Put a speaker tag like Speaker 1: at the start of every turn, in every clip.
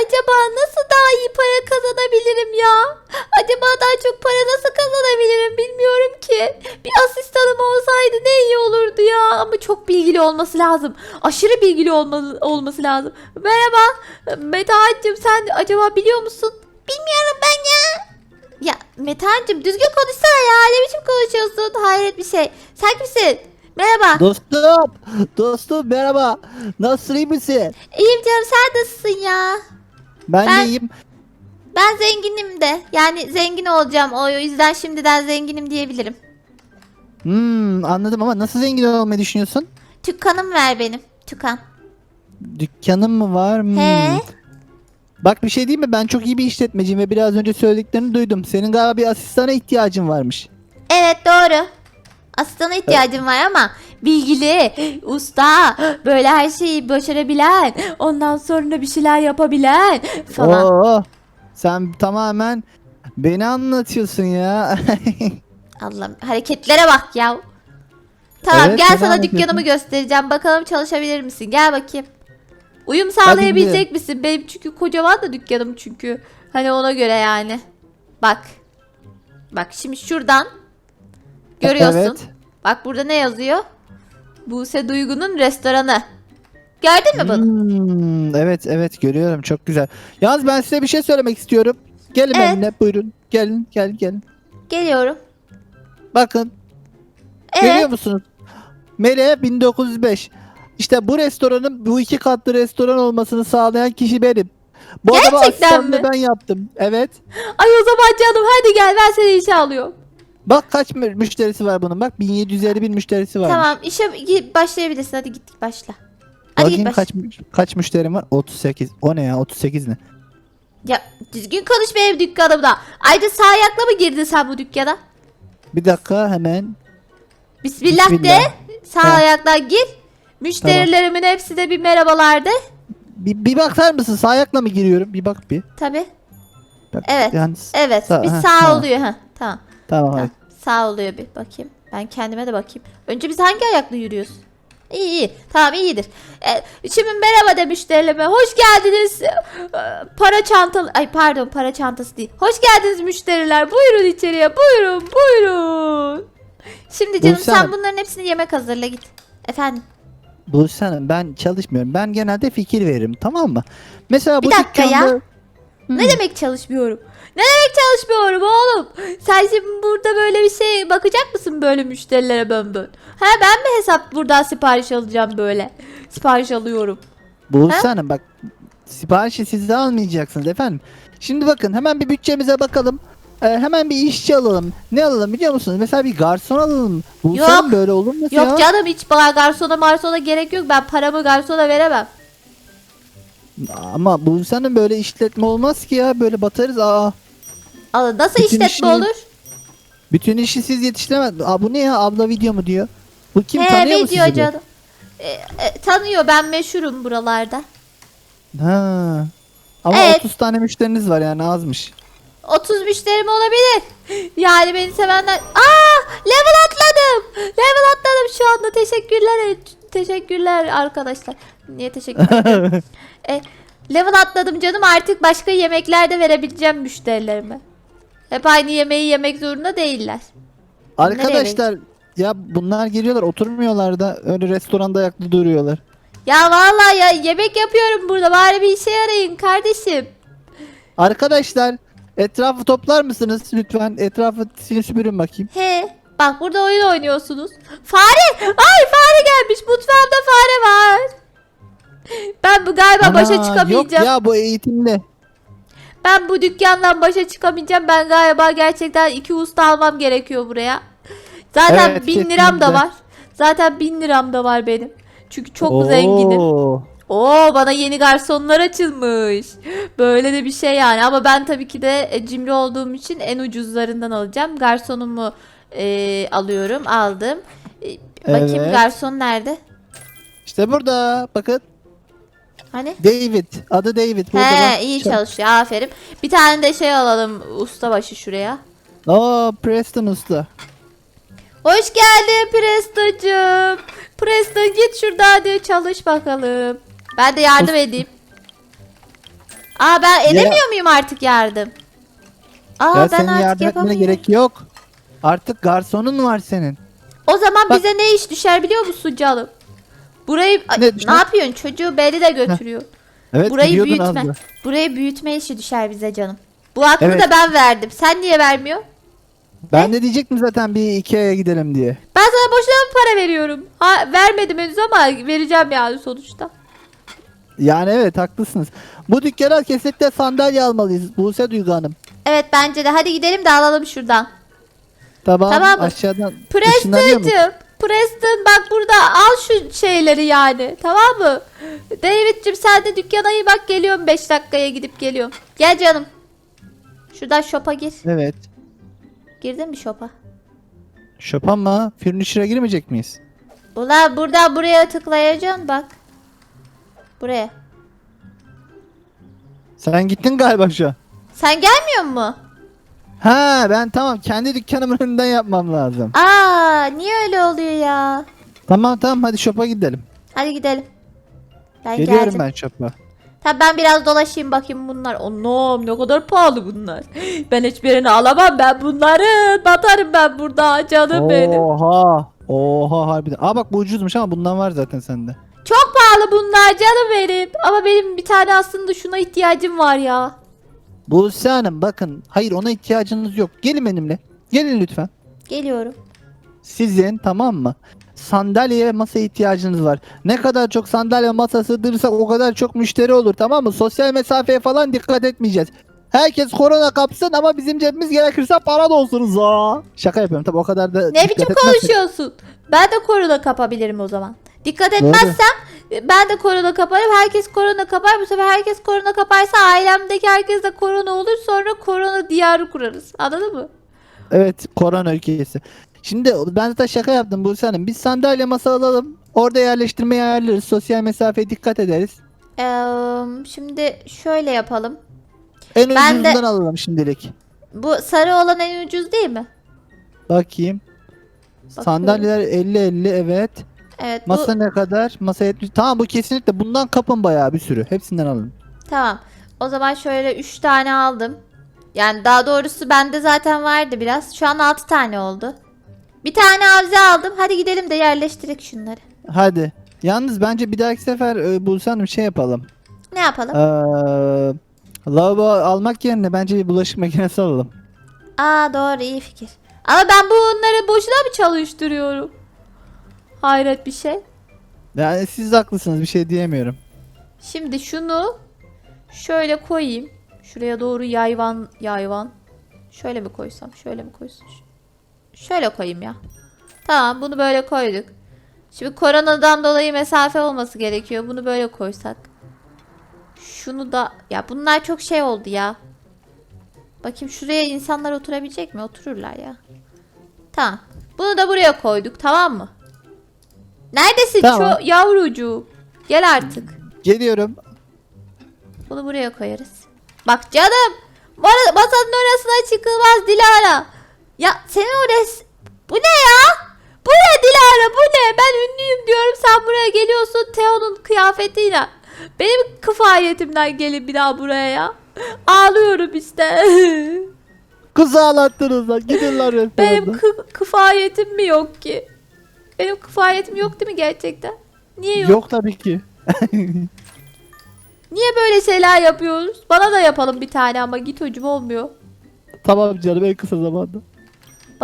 Speaker 1: Acaba nasıl daha iyi para kazanabilirim ya? Acaba daha çok para nasıl kazanabilirim bilmiyorum ki. Bir asistanım olsaydı ne iyi olurdu ya. Ama çok bilgili olması lazım. Aşırı bilgili olmalı, olması lazım. Merhaba Metehan'cığım sen acaba biliyor musun? Bilmiyorum ben ya. Ya Metehan'cığım düzgün konuşsana ya. Ne biçim konuşuyorsun? Hayret bir şey. Sen kimsin? Merhaba.
Speaker 2: Dostum, dostum merhaba. Nasılsın iyi misin?
Speaker 1: İyiyim canım sen nasılsın ya?
Speaker 2: Ben,
Speaker 1: Ben-
Speaker 2: iyiyim.
Speaker 1: Ben zenginim de. Yani zengin olacağım. O yüzden şimdiden zenginim diyebilirim.
Speaker 2: Hmm, anladım ama nasıl zengin olmayı düşünüyorsun?
Speaker 1: Tükkanım ver benim. Tükan.
Speaker 2: Dükkanın mı var? Hmm.
Speaker 1: He?
Speaker 2: Bak bir şey diyeyim mi? Ben çok iyi bir işletmeciyim ve biraz önce söylediklerini duydum. Senin galiba bir asistana ihtiyacın varmış.
Speaker 1: Evet doğru. Asistana ihtiyacım var ama bilgili, usta, böyle her şeyi başarabilen, ondan sonra bir şeyler yapabilen falan.
Speaker 2: Oo, sen tamamen beni anlatıyorsun ya.
Speaker 1: Allah'ım hareketlere bak ya. Tamam
Speaker 2: Evet,
Speaker 1: gel sana dükkanımı göstereceğim. Bakalım çalışabilir misin? Gel bakayım. Uyum sağlayabilecek
Speaker 2: gidelim.
Speaker 1: misin? Benim çünkü kocaman da dükkanım çünkü. Hani ona göre yani. Bak. Bak şimdi şuradan görüyorsun.
Speaker 2: Evet.
Speaker 1: Bak burada ne yazıyor? Buse Duygu'nun restoranı. Gördün mü bunu?
Speaker 2: Hmm, evet evet görüyorum çok güzel. Yalnız ben size bir şey söylemek istiyorum. Gelin
Speaker 1: Evet.
Speaker 2: benimle buyurun. Gelin gel gelin.
Speaker 1: Geliyorum.
Speaker 2: Bakın
Speaker 1: Evet.
Speaker 2: Görüyor musunuz? Mele 1905. İşte bu restoranın bu iki katlı restoran olmasını sağlayan kişi benim. Bu adamı
Speaker 1: Gerçekten mi?
Speaker 2: ben yaptım. Evet.
Speaker 1: Ay o zaman canım hadi gel ben seni işe alıyorum.
Speaker 2: Bak kaç mü- müşterisi var bunun. Bak 1750 bin müşterisi var.
Speaker 1: Tamam işe gi- başlayabilirsin hadi git başla. Hadi git
Speaker 2: Bakayım
Speaker 1: başla.
Speaker 2: kaç mü- kaç müşterim var? 38. O ne ya? 38 ne?
Speaker 1: Ya düzgün konuş benim dükkanımda. Ayrıca sağ ayakla mı girdin sen bu dükkana?
Speaker 2: Bir dakika hemen.
Speaker 1: Bismillah, de.
Speaker 2: Bismillah.
Speaker 1: Sağ
Speaker 2: He.
Speaker 1: ayakla gir. Müşterilerimin hepsi de bir merhabalar de.
Speaker 2: Bir, bir bakar mısın? Sağ ayakla mı giriyorum? Bir bak bir.
Speaker 1: Tabi.
Speaker 2: Bak,
Speaker 1: Evet.
Speaker 2: Yani,
Speaker 1: Evet.
Speaker 2: Sağ-
Speaker 1: bir
Speaker 2: ha,
Speaker 1: sağ
Speaker 2: tamam.
Speaker 1: oluyor ha. Tamam.
Speaker 2: Tamam hadi.
Speaker 1: Sağ oluyor bir bakayım. Ben kendime de bakayım. Önce biz hangi ayakla yürüyoruz? İyi iyi. Tamam iyidir. Ee, şimdi merhaba de. Hoş geldiniz. Ee, para çantalı. Ay pardon para çantası değil. Hoş geldiniz müşteriler. Buyurun içeriye. Buyurun buyurun. Şimdi canım
Speaker 2: Buse
Speaker 1: sen bunların hepsini yemek hazırla git. Efendim.
Speaker 2: Hanım ben çalışmıyorum. Ben genelde fikir veririm tamam mı? Mesela
Speaker 1: Bir
Speaker 2: bu
Speaker 1: dakika ya.
Speaker 2: dükkanda...
Speaker 1: Ne demek çalışmıyorum? Ne demek çalışmıyorum oğlum? Sen şimdi burada böyle bir şey bakacak mısın böyle müşterilere bön bön? Ha ben mi hesap buradan sipariş alacağım böyle? Sipariş alıyorum. Ha?
Speaker 2: Hanım bak siparişi siz de almayacaksınız efendim. Şimdi bakın hemen bir bütçemize bakalım. Ee, hemen bir işçi alalım. Ne alalım biliyor musunuz? Mesela bir garson alalım. Buse
Speaker 1: Yok.
Speaker 2: Böyle olur mu
Speaker 1: Yok
Speaker 2: ya?
Speaker 1: canım hiç bana garsona marsona gerek yok. Ben paramı garsona veremem.
Speaker 2: Ama Buse Hanım böyle işletme olmaz ki ya. Böyle batarız. Aa,
Speaker 1: Al, nasıl
Speaker 2: Bütün
Speaker 1: işletme
Speaker 2: işini-
Speaker 1: olur?
Speaker 2: bütün işi siz yetiştiremez. Aa, bu ne ya? Abla video mu diyor? Bu kim
Speaker 1: He
Speaker 2: tanıyor mu
Speaker 1: video
Speaker 2: sizi? bu?
Speaker 1: canım. E, e, tanıyor ben meşhurum buralarda.
Speaker 2: Ha. Ama
Speaker 1: Evet.
Speaker 2: 30 tane müşteriniz var yani azmış.
Speaker 1: 30 müşterim olabilir. Yani beni sevenler... Aa, level atladım. Level atladım şu anda. Teşekkürler. Teşekkürler arkadaşlar. Niye teşekkür ederim? e, level atladım canım. Artık başka yemekler de verebileceğim müşterilerime. Hep aynı yemeği yemek zorunda değiller.
Speaker 2: Arkadaşlar ya bunlar geliyorlar oturmuyorlar da öyle restoranda ayakta duruyorlar.
Speaker 1: Ya vallahi ya yemek yapıyorum burada. Bari bir işe yarayın kardeşim.
Speaker 2: Arkadaşlar etrafı toplar mısınız lütfen? Etrafı silin süpürün bakayım.
Speaker 1: He. Bak burada oyun oynuyorsunuz. Fare! Ay fare gelmiş. Mutfağımda fare var. Ben bu galiba başa
Speaker 2: Ana,
Speaker 1: çıkamayacağım.
Speaker 2: Yok ya bu eğitimli.
Speaker 1: Ben bu dükkandan başa çıkamayacağım. Ben galiba gerçekten iki usta almam gerekiyor buraya. Zaten
Speaker 2: Evet,
Speaker 1: bin liram da var. Zaten bin liram da var benim. Çünkü çok zenginim.
Speaker 2: Oo.
Speaker 1: Oo bana yeni garsonlar açılmış. Böyle de bir şey yani. Ama ben tabii ki de e, cimri olduğum için en ucuzlarından alacağım. Garsonumu e, alıyorum. Aldım. E, bakayım
Speaker 2: Evet.
Speaker 1: garson nerede?
Speaker 2: İşte burada bakın
Speaker 1: Hani?
Speaker 2: David. Adı David. Burada
Speaker 1: He
Speaker 2: bak.
Speaker 1: iyi
Speaker 2: Şu-
Speaker 1: çalışıyor. Aferin. Bir tane de şey alalım ustabaşı şuraya.
Speaker 2: Oo Preston Usta.
Speaker 1: Hoş geldin Presto'cum. Presto git şurada hadi çalış bakalım. Ben de yardım edeyim. Aa ben edemiyor muyum artık yardım? Aa
Speaker 2: ya
Speaker 1: ben
Speaker 2: senin
Speaker 1: artık
Speaker 2: yardım etmene
Speaker 1: yapamıyorum.
Speaker 2: gerek yok. Artık garsonun var senin.
Speaker 1: O zaman
Speaker 2: Bak-
Speaker 1: bize ne iş düşer biliyor musun canım? Burayı Ay,
Speaker 2: Ne
Speaker 1: ne, yapıyorsun? Çocuğu beni de götürüyor.
Speaker 2: Evet
Speaker 1: Burayı büyütme.
Speaker 2: da.
Speaker 1: Burayı büyütme işi düşer bize canım. Bu hakkı
Speaker 2: Evet.
Speaker 1: da ben verdim. Sen niye vermiyor?
Speaker 2: Ben de diyecektim zaten bir Ikea'ya gidelim diye.
Speaker 1: Ben sana boşuna mı para veriyorum? Ha, vermedim henüz ama vereceğim yani sonuçta.
Speaker 2: Yani evet haklısınız. Bu dükkana kesinlikle sandalye almalıyız Buse Duygu Hanım.
Speaker 1: Evet bence de. Hadi gidelim de alalım şuradan.
Speaker 2: Tamam,
Speaker 1: Tamam
Speaker 2: aşağıdan?
Speaker 1: Preston'cığım. Preston bak burada şeyleri yani. Tamam mı? David'cim sen de dükkana iyi bak geliyorum 5 dakikaya gidip geliyorum. Gel canım. Şuradan shop'a gir.
Speaker 2: Evet.
Speaker 1: Girdin mi shop'a?
Speaker 2: Şopan mı? Furniture'a girmeyecek miyiz?
Speaker 1: Ulan buradan buraya tıklayacaksın bak. Buraya.
Speaker 2: Sen gittin galiba şu an.
Speaker 1: Sen gelmiyor mu?
Speaker 2: Ha ben tamam kendi dükkanımın önünden yapmam lazım.
Speaker 1: Aa niye öyle oluyor ya?
Speaker 2: Tamam tamam hadi shop'a gidelim.
Speaker 1: Hadi gidelim. Ben
Speaker 2: Geliyorum
Speaker 1: geldim.
Speaker 2: ben shop'a.
Speaker 1: Tabii ben biraz dolaşayım bakayım bunlar. Anam ne kadar pahalı bunlar. Ben hiçbirini alamam ben bunları. Batarım ben burada canım benim.
Speaker 2: Oha. Oha harbiden. Aa bak bu ucuzmuş ama bundan var zaten sende.
Speaker 1: Çok pahalı bunlar canım benim. Ama benim bir tane aslında şuna ihtiyacım var ya.
Speaker 2: Buse Hanım bakın hayır ona ihtiyacınız yok. Gelin benimle. Gelin lütfen.
Speaker 1: Geliyorum.
Speaker 2: Sizin tamam mı? Sandalye ve masa ihtiyacınız var. Ne kadar çok sandalye masa sığdırırsak o kadar çok müşteri olur tamam mı? Sosyal mesafeye falan dikkat etmeyeceğiz. Herkes korona kapsın ama bizim cebimiz gerekirse para dolsunuz ha. Şaka yapıyorum tabii o kadar da
Speaker 1: Ne
Speaker 2: dikkat
Speaker 1: biçim
Speaker 2: etmezsek-
Speaker 1: konuşuyorsun? Ben de korona kapabilirim o zaman. Dikkat etmezsem ben de korona kaparım. Herkes korona kapar. Bu sefer herkes korona kaparsa ailemdeki herkes de korona olur. Sonra korona diyarı kurarız. Anladın mı?
Speaker 2: Evet korona ülkesi. Şimdi ben zaten şaka yaptım Buse Hanım. Biz sandalye masa alalım. Orada yerleştirmeyi ayarlarız. Sosyal mesafeye dikkat ederiz.
Speaker 1: Ee, şimdi şöyle yapalım.
Speaker 2: En
Speaker 1: Ben de-
Speaker 2: ucuzundan alalım şimdilik.
Speaker 1: Bu sarı olan en ucuz değil mi?
Speaker 2: Bakayım. Sandalyeler 50-50 evet.
Speaker 1: Evet bu
Speaker 2: Masa ne kadar? Masa 70. Tamam bu kesinlikle bundan kapın bayağı bir sürü. Hepsinden alın.
Speaker 1: tamam. O zaman şöyle 3 tane aldım. Yani daha doğrusu bende zaten vardı biraz. Şu an 6 tane oldu. Bir tane avize aldım. Hadi gidelim de yerleştirek şunları.
Speaker 2: Hadi. Yalnız bence bir dahaki sefer e, Buse Hanım şey yapalım.
Speaker 1: Ne yapalım?
Speaker 2: Ee, lavabo almak yerine bence bir bulaşık makinesi alalım.
Speaker 1: Aa doğru iyi fikir. Ama ben bunları boşuna mı çalıştırıyorum? Hayret bir şey.
Speaker 2: Yani siz haklısınız bir şey diyemiyorum.
Speaker 1: Şimdi şunu şöyle koyayım. Şuraya doğru yayvan yayvan. Şöyle mi koysam? Şöyle mi koysam? Şöyle koyayım ya. Tamam bunu böyle koyduk. Şimdi koronadan dolayı mesafe olması gerekiyor. Bunu böyle koysak. Şunu da ya bunlar çok şey oldu ya. Bakayım şuraya insanlar oturabilecek mi? Otururlar ya. Tamam. Bunu da buraya koyduk tamam mı? Neredesin
Speaker 2: Tamam.
Speaker 1: ço yavrucuğum? Gel artık.
Speaker 2: Geliyorum.
Speaker 1: Bunu buraya koyarız. Bak canım. Masanın orasına çıkılmaz Dilara. Ya senin o res... Bu ne ya? Bu ne Dilara bu ne? Ben ünlüyüm diyorum sen buraya geliyorsun Teo'nun kıyafetiyle. Benim kıfayetimden gelin bir daha buraya ya. Ağlıyorum işte.
Speaker 2: Kızı ağlattınız lan. Gidin lan restoranda.
Speaker 1: Benim kı- kıfayetim mi yok ki? Benim kıfayetim yok değil mi gerçekten? Niye yok?
Speaker 2: Yok tabii ki.
Speaker 1: Niye böyle şeyler yapıyoruz? Bana da yapalım bir tane ama git hocam olmuyor.
Speaker 2: tamam canım en kısa zamanda.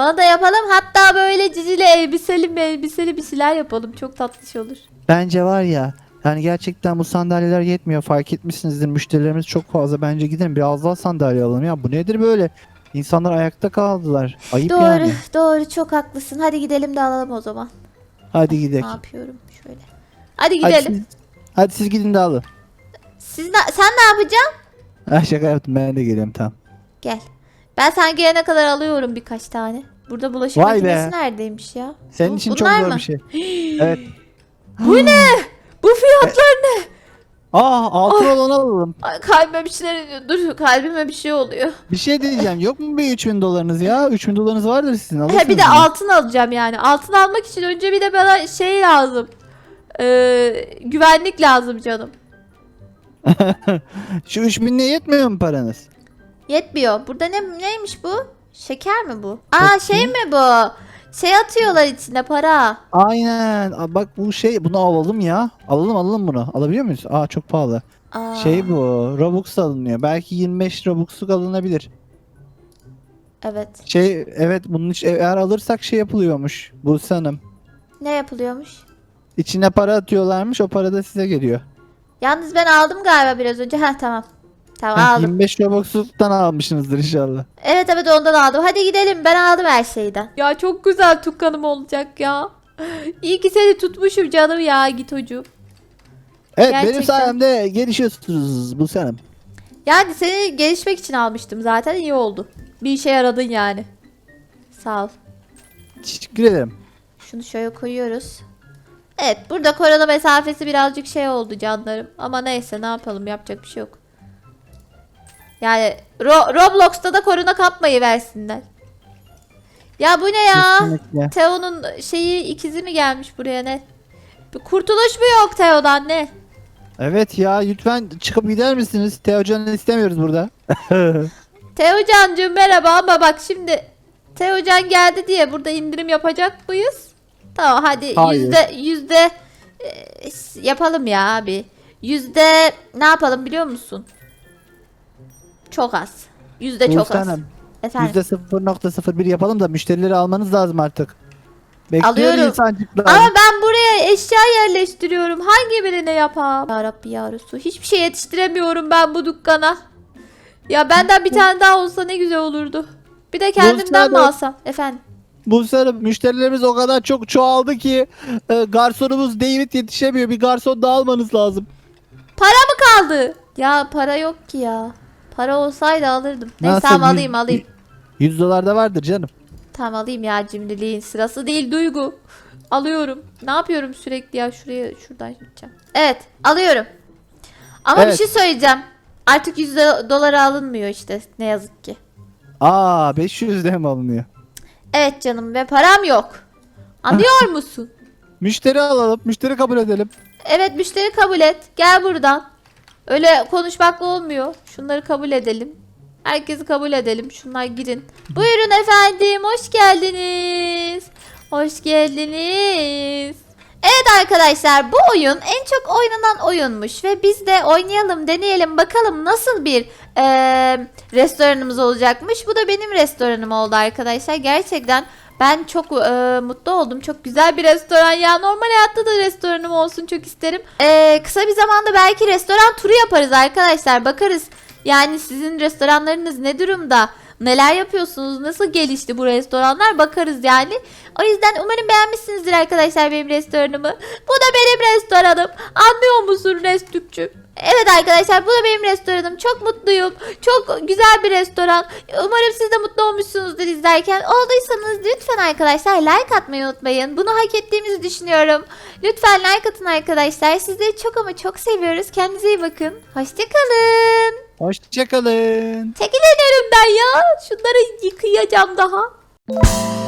Speaker 1: Bana da yapalım. Hatta böyle cicili elbiseli elbiseli bir şeyler yapalım. Çok tatlış olur.
Speaker 2: Bence var ya yani gerçekten bu sandalyeler yetmiyor fark etmişsinizdir müşterilerimiz çok fazla bence gidelim biraz daha sandalye alalım ya bu nedir böyle İnsanlar ayakta kaldılar ayıp
Speaker 1: doğru,
Speaker 2: yani
Speaker 1: doğru. Çok haklısın. Hadi gidelim de alalım o zaman.
Speaker 2: hadi
Speaker 1: Ne
Speaker 2: gidelim
Speaker 1: yapıyorum? Şöyle. Hadi
Speaker 2: hadi
Speaker 1: gidelim.
Speaker 2: siz, hadi siz gidin de alın
Speaker 1: Siz na- sen ne yapacaksın?
Speaker 2: ha, şaka yaptım ben de geliyorum tamam
Speaker 1: Gel. Ben sen gelene kadar alıyorum birkaç tane. Burada bulaşık
Speaker 2: Vay
Speaker 1: makinesi
Speaker 2: be.
Speaker 1: neredeymiş ya?
Speaker 2: senin
Speaker 1: Bu-
Speaker 2: için çok
Speaker 1: bunlar
Speaker 2: zor
Speaker 1: mı?
Speaker 2: bir şey evet
Speaker 1: Bu ne? Bu fiyatlar ne?
Speaker 2: aa altın olanı alalım
Speaker 1: Ay, kalbime bir şeyler iniyor. Dur kalbime bir şey oluyor.
Speaker 2: bir şey diyeceğim yok mu bir 3000 dolarınız ya 3000 dolarınız vardır sizin alırsınız
Speaker 1: He, bir de
Speaker 2: bunu.
Speaker 1: altın alacağım yani. Altın almak için önce bir de bana şey lazım. Ee, güvenlik lazım canım.
Speaker 2: Şu 3000 ne yetmiyor mu paranız?
Speaker 1: Yetmiyor. Burada ne neymiş bu? Şeker mi bu? Aa şey mi bu? Şey atıyorlar içine para.
Speaker 2: Aynen. Aa, bak bu şey bunu alalım ya. Alalım alalım bunu. Alabiliyor muyuz? Aa çok pahalı.
Speaker 1: Aa.
Speaker 2: Şey bu. Robux alınıyor. Belki 25 Robux'luk alınabilir.
Speaker 1: Evet.
Speaker 2: Şey evet bunun iç, eğer alırsak şey yapılıyormuş. Bu sanım.
Speaker 1: Ne yapılıyormuş?
Speaker 2: İçine para atıyorlarmış. O para da size geliyor.
Speaker 1: Yalnız ben aldım galiba biraz önce. Heh tamam. Tamam
Speaker 2: Heh,
Speaker 1: aldım.
Speaker 2: 25 Robux'luktan almışsınızdır inşallah.
Speaker 1: Evet evet ondan aldım. Hadi gidelim. Ben aldım her şeyden. Ya çok güzel tukkanım olacak ya. İyi ki seni tutmuşum canım ya git hocam.
Speaker 2: Evet benim
Speaker 1: Gerçekten.
Speaker 2: sayemde gelişiyorsunuz bu sanım.
Speaker 1: Yani seni gelişmek için almıştım zaten iyi oldu. Bir işe yaradın yani. Sağ ol.
Speaker 2: Teşekkür ederim.
Speaker 1: Şunu şöyle koyuyoruz. Evet burada korona mesafesi birazcık şey oldu canlarım. Ama neyse ne yapalım yapacak bir şey yok. Yani Ro- Roblox'ta da korona kapmayı versinler. Ya bu ne ya?
Speaker 2: Kesinlikle.
Speaker 1: Teo'nun şeyi ikizi mi gelmiş buraya ne? Bir kurtuluş mu yok Teo'dan ne?
Speaker 2: Evet ya lütfen çıkıp gider misiniz? Teocan'ı istemiyoruz burada.
Speaker 1: Teocan'cığım merhaba ama bak şimdi Teocan geldi diye burada indirim yapacak mıyız? Tamam hadi
Speaker 2: Hayır.
Speaker 1: yüzde yüzde e, yapalım ya abi. Yüzde ne yapalım biliyor musun? Çok az. Yüzde çok az.
Speaker 2: Hanım,
Speaker 1: Efendim.
Speaker 2: %0.01 yapalım da müşterileri almanız lazım artık. Bekliyor
Speaker 1: Alıyorum.
Speaker 2: insancıklar.
Speaker 1: Ama ben buraya eşya yerleştiriyorum. Hangi birine yapam? Ya Rabbi ya Resul. Hiçbir şey yetiştiremiyorum ben bu dükkana. Ya benden bir tane daha olsa ne güzel olurdu. Bir de kendimden mi
Speaker 2: Hanım.
Speaker 1: alsam? Efendim.
Speaker 2: Bu sene müşterilerimiz o kadar çok çoğaldı ki e, garsonumuz David yetişemiyor. Bir garson daha almanız lazım.
Speaker 1: Para mı kaldı? Ya para yok ki ya. Para olsaydı alırdım. Neyse
Speaker 2: Nasıl
Speaker 1: tamam alayım alayım.
Speaker 2: 100 dolar da vardır canım.
Speaker 1: Tamam alayım ya cimriliğin sırası değil Duygu. Alıyorum. Ne yapıyorum sürekli ya şuraya şuradan gideceğim. Evet alıyorum. Ama bir
Speaker 2: Evet.
Speaker 1: şey söyleyeceğim. Artık 100 do- dolara alınmıyor işte ne yazık ki.
Speaker 2: Aa 500 de mi alınıyor?
Speaker 1: Evet canım ve param yok. Anlıyor musun?
Speaker 2: Müşteri alalım. Müşteri kabul edelim.
Speaker 1: Evet müşteri kabul et. Gel buradan. Öyle konuşmakla olmuyor. Şunları kabul edelim. Herkesi kabul edelim. Şunlar girin. Buyurun efendim. Hoş geldiniz. Hoş geldiniz. Evet arkadaşlar bu oyun en çok oynanan oyunmuş ve biz de oynayalım deneyelim bakalım nasıl bir eee, restoranımız olacakmış. Bu da benim restoranım oldu arkadaşlar. Gerçekten ben çok eee, mutlu oldum. Çok güzel bir restoran ya. Normal hayatta da restoranım olsun çok isterim. Eee, kısa bir zamanda belki restoran turu yaparız arkadaşlar. Bakarız yani sizin restoranlarınız ne durumda? Neler yapıyorsunuz? Nasıl gelişti bu restoranlar? Bakarız yani. O yüzden umarım beğenmişsinizdir arkadaşlar benim restoranımı. Bu da benim restoranım. Anlıyor musun Restükçüm? Evet arkadaşlar bu da benim restoranım. Çok mutluyum. Çok güzel bir restoran. Umarım siz de mutlu olmuşsunuzdur izlerken. Olduysanız lütfen arkadaşlar like atmayı unutmayın. Bunu hak ettiğimizi düşünüyorum. Lütfen like atın arkadaşlar. Sizleri çok ama çok seviyoruz. Kendinize iyi bakın. Hoşçakalın.
Speaker 2: Hoşçakalın.
Speaker 1: Çekil önümden ya. Şunları yıkayacağım daha.